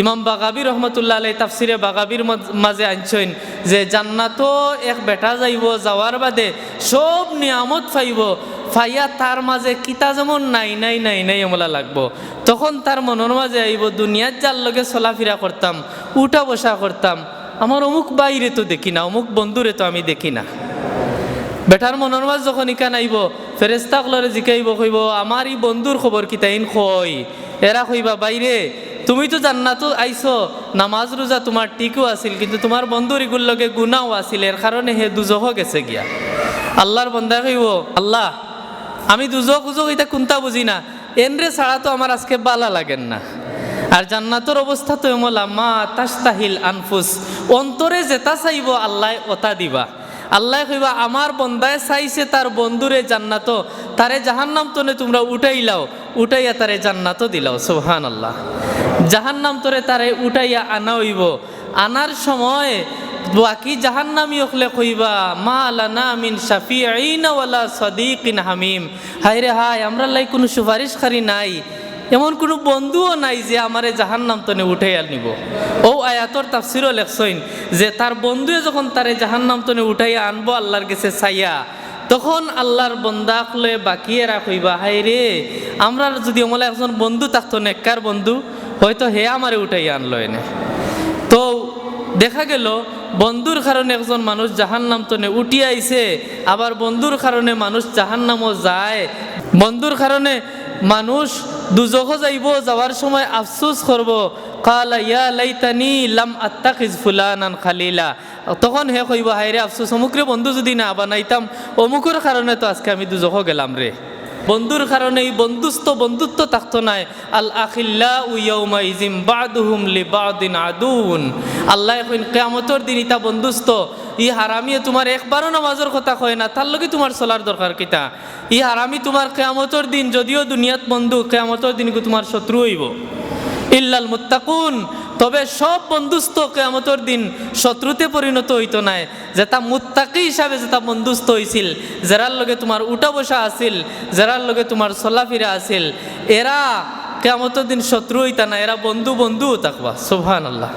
ইমাম বাগাবি রহমতুল্লাহ আলাই তাফসিরে বাগাবির মাঝে আনছেন যে জান্নাতও এক বেটা যাইব যাওয়ার বাদে সব নিয়ামত পাইব ফাইয়া তার মাঝে কিতা যেমন নাই নাই নাই নাই এমলা লাগবো। তখন তার মনের মাঝে আইব দুনিয়ার যার লগে চলাফেরা করতাম, উঠা বসা করতাম, আমার অমুক বাইরে তো দেখি না, অমুক বন্ধুরে তো আমি দেখি না। বেটার মনের মাঝ যখন ইকান আইব ফেরেস্তা কলরে জিকাইব, কইব আমার ই বন্ধুর খবর কি তাইন কই এরা কইবা, বাইরে তুমি তো জান্নাতো আইছো, নামাজ রোজা তোমার টিকও আছিল, কিন্তু তোমার বন্ধুর ইগুর লগে গুনাও আছিল এর কারণে হে দুজহ গেছে গিয়া। আল্লাহর বন্ধা কইব আল্লাহ, আমি দুজক উজক এটা কোনটা বুঝি না? এনরে ছাড়া তো আমার আজকে বালা লাগেন না। আর জান্নাতর অবস্থা তো এমলা মা তাস্তাহিল আনফুস অন্তরে যেটা চাইব আল্লাহ ওটা দিবা। আল্লাহ কইবা, আমার বন্দায় চাইছে তার বন্ধুরে জান্নাত, তারে জাহান্নাম তনে তোমরা উঠাইলাও উঠাইয়া তারে জান্নাত দিলাও। সোহান আল্লাহ জাহান্নাম তোরে তারে উঠাইয়া আনা হইব। আনার সময় বাকি জাহান্নামি হলে কইবা, মা লানা মিন শাফিঈন ওয়ালা সাদিকিন হামিম। হায় রে হায়, আমরা লাই কোনো সুপারিশকারী নাই। এমন কোনো বন্ধুও নাই যে আমারে জাহান্নাম তনে উঠে নিব। ও আয়াতর তাফসিরও লেখছইন যে তার বন্ধুয়ে যখন তারে জাহান্নাম তনে উঠাইয়া আনব আল্লাহর কাছে চাইয়া, তখন আল্লাহর বন্দাকলে বাকিয়ে রাখইবা হাই রে আমরা যদি আমলে একজন বন্ধু থাকতো, নেককার বন্ধু, হয়তো হে আমারে উঠাইয়া আনলো এনে। তো দেখা গেল, বন্ধুর কারণে একজন মানুষ জাহান্নাম তনে উঠি আইছে আবার বন্ধুর কারণে মানুষ জাহান্নামও যায়। বন্ধুর কারণে মানুষ দুজখ যাইব, যাওয়ার সময় আফসুস করব। কালা, ইয়া লাইতানি লাম আত্তাকিজ ফুলানান খালিলা। তখন হে কইব হাইরে আফসুস, অমুকরে বন্ধু যদি না বানাইতাম, অমুকর কারণে তো আজকে আমি দুজখ গেলাম রে। বন্ধুর কারণে এই বন্ধুস্থ বন্ধুত্ব থাকতো নাই। আল আখিল্লা উইয়াউমা ইজিম বাদুহুম লি বাদিন আদুন আল্লাহ এখন কেয়ামতর দিন ইতা বন্ধুস্থ। ই হারামিয়ে তোমার একবারও নামাজের কথা কয় না, তার লগে তোমার চলার দরকার কিতা? ই হারামি তোমার কেয়ামতর দিন, যদিও দুনিয়াত বন্ধু, কেয়ামতর দিন তোমার শত্রু হইব। ইল্লাল মুত্তাকুন। তবে সব বন্ধুস্থ কেমতর দিন শত্রুতে পরিণত হইতো নাই। যে যেটা মুত্তাকি হিসাবে যেটা বন্ধুস্থ হইছিল, যারার লগে তোমার উঠা বসা আছিল, যারার লগে তোমার চলাফিরা আছিল, এরা কেমতর দিন শত্রু হইতা না এরা বন্ধু বন্ধু থাকবা সোভান আল্লাহ